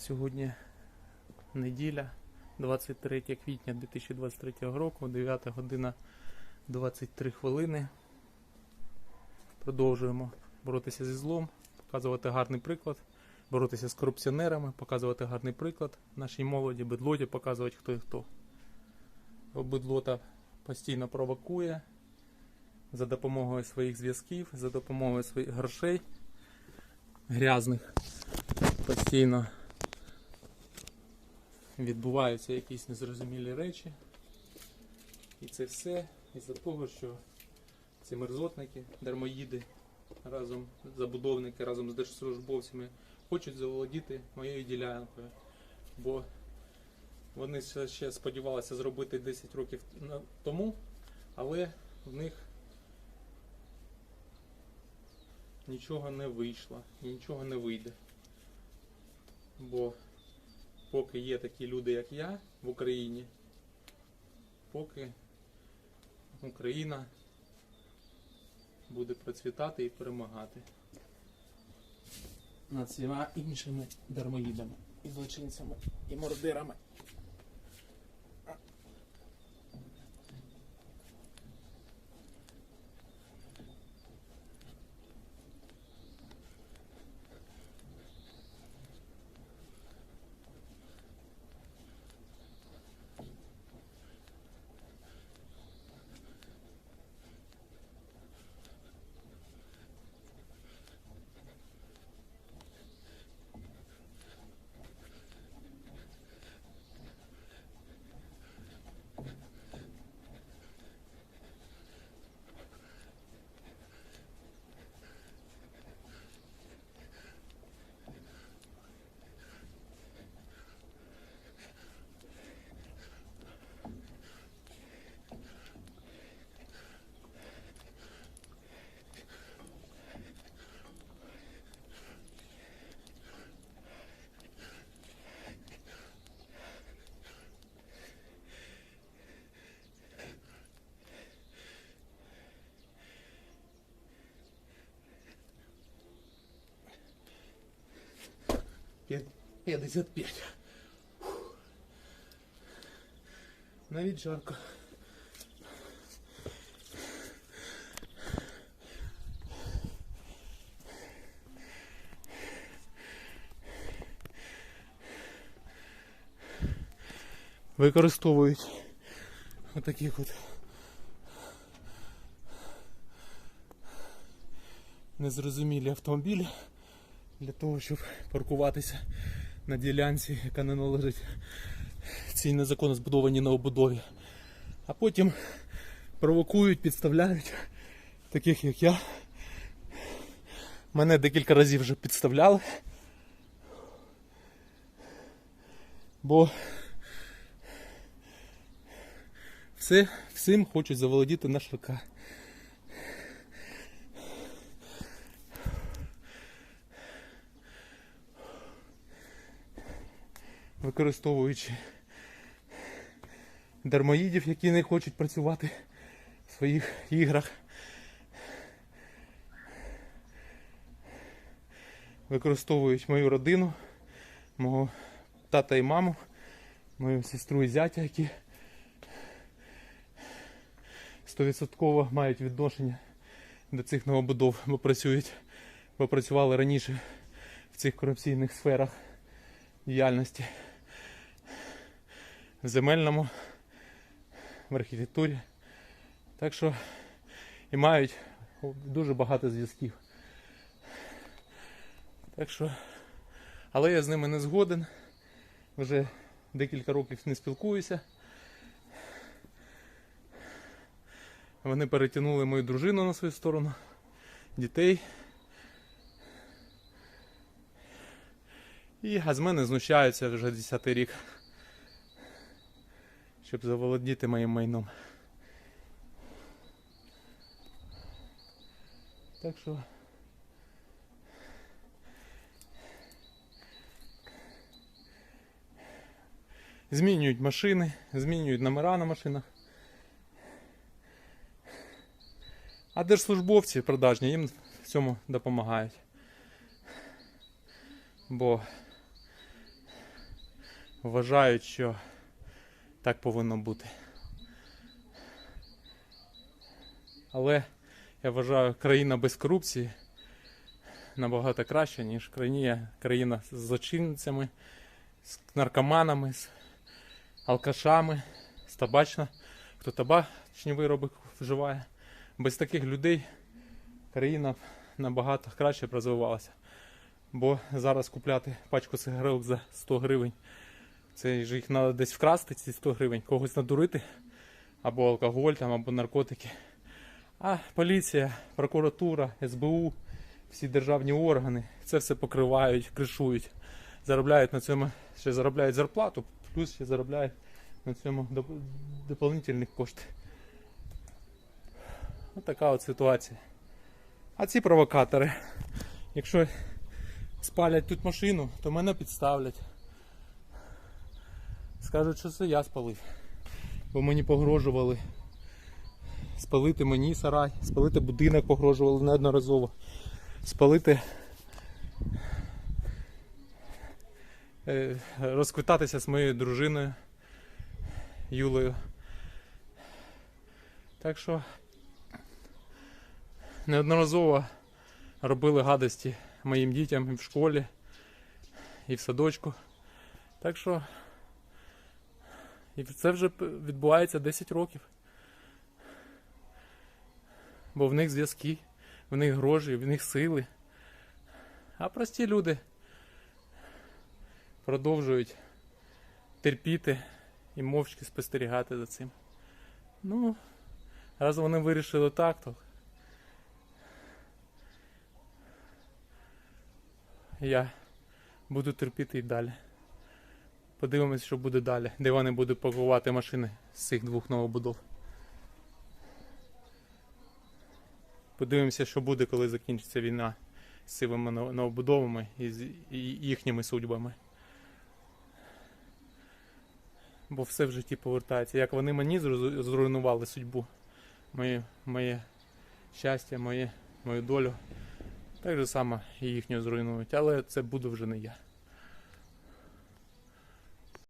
Сьогодні неділя, 23 квітня 2023 року, 9 година 23 хвилини. Продовжуємо боротися зі злом, показувати гарний приклад, боротися з корупціонерами, показувати гарний приклад нашій молоді, бедлоті, показувати хто і хто. Бедлота постійно провокує за допомогою своїх зв'язків, за допомогою своїх грошей грязних. Постійно відбуваються якісь незрозумілі речі. І це все із-за того, що ці мерзотники, дармоїди, разом забудовники, разом з держслужбовцями хочуть заволодіти моєю ділянкою. Бо вони ще, сподівалися зробити 10 років тому, але в них нічого не вийшло нічого не вийде. Бо поки є такі люди, як я в Україні, поки Україна буде процвітати і перемагати над всіма іншими дармоїдами і злочинцями і мордирами. 55. Фух. Навіть жарко. Використовують отаких от незрозумілі автомобілі для того, щоб паркуватися на ділянці, яка не належить цій незаконно збудованій новобудові. А потім провокують, підставляють таких як я. Мене декілька разів вже підставляли. Бо все, всім хочуть заволодіти на ШВК. Використовуючи дармоїдів, які не хочуть працювати в своїх іграх. Використовують мою родину, мого тата і маму, мою сестру і зятя, які стовідсотково мають відношення до цих новобудов, бо працюють, бо працювали раніше в цих корупційних сферах діяльності земельному, в архітектурі. Так що і мають дуже багато зв'язків. Так що, але я з ними не згоден. Вже декілька років не спілкуюся. Вони перетягнули мою дружину на свою сторону, дітей. І з мене знущаються вже 10 рік, щоб заволодіти моїм майном. Так що. Змінюють машини, змінюють номера на машинах. А держслужбовці продажні їм в цьому допомагають. Бо вважають, що так повинно бути. Але я вважаю, країна без корупції набагато краще, ніж країна, країна з злочинцями, з наркоманами, з алкашами, з табачно, хто табачні вироби вживає. Без таких людей країна набагато краще б розвивалася. Бо зараз купляти пачку сигарет за 100 гривень. Це ж їх треба десь вкрасти, ці 100 гривень, когось надурити, або алкоголь, там, або наркотики. А поліція, прокуратура, СБУ, всі державні органи це все покривають, кришують, заробляють на цьому, ще заробляють зарплату, плюс ще заробляють на цьому доп- дополнительні кошти. Ось така от ситуація. А ці провокатори, якщо спалять тут машину, то мене підставлять. Скажуть, що це я спалив. Бо мені погрожували спалити мені сарай, спалити будинок погрожували неодноразово. Спалити. е, Розквитатися з моєю дружиною Юлею. Так що неодноразово робили гадості моїм дітям і в школі, і в садочку. Так що і це вже відбувається 10 років. Бо в них зв'язки, в них гроші, в них сили. А прості люди продовжують терпіти і мовчки спостерігати за цим. Ну, раз вони вирішили так, то я буду терпіти і далі. Подивимось, що буде далі, де вони будуть пакувати машини з цих двох новобудов. Подивимося, що буде, коли закінчиться війна з цими нов- новобудовами і з їхніми судьбами. Бо все в житті повертається. Як вони мені зруйнували судьбу, моє, моє щастя, моє, мою долю, так же само і їхню зруйнують. Але це буду вже не я.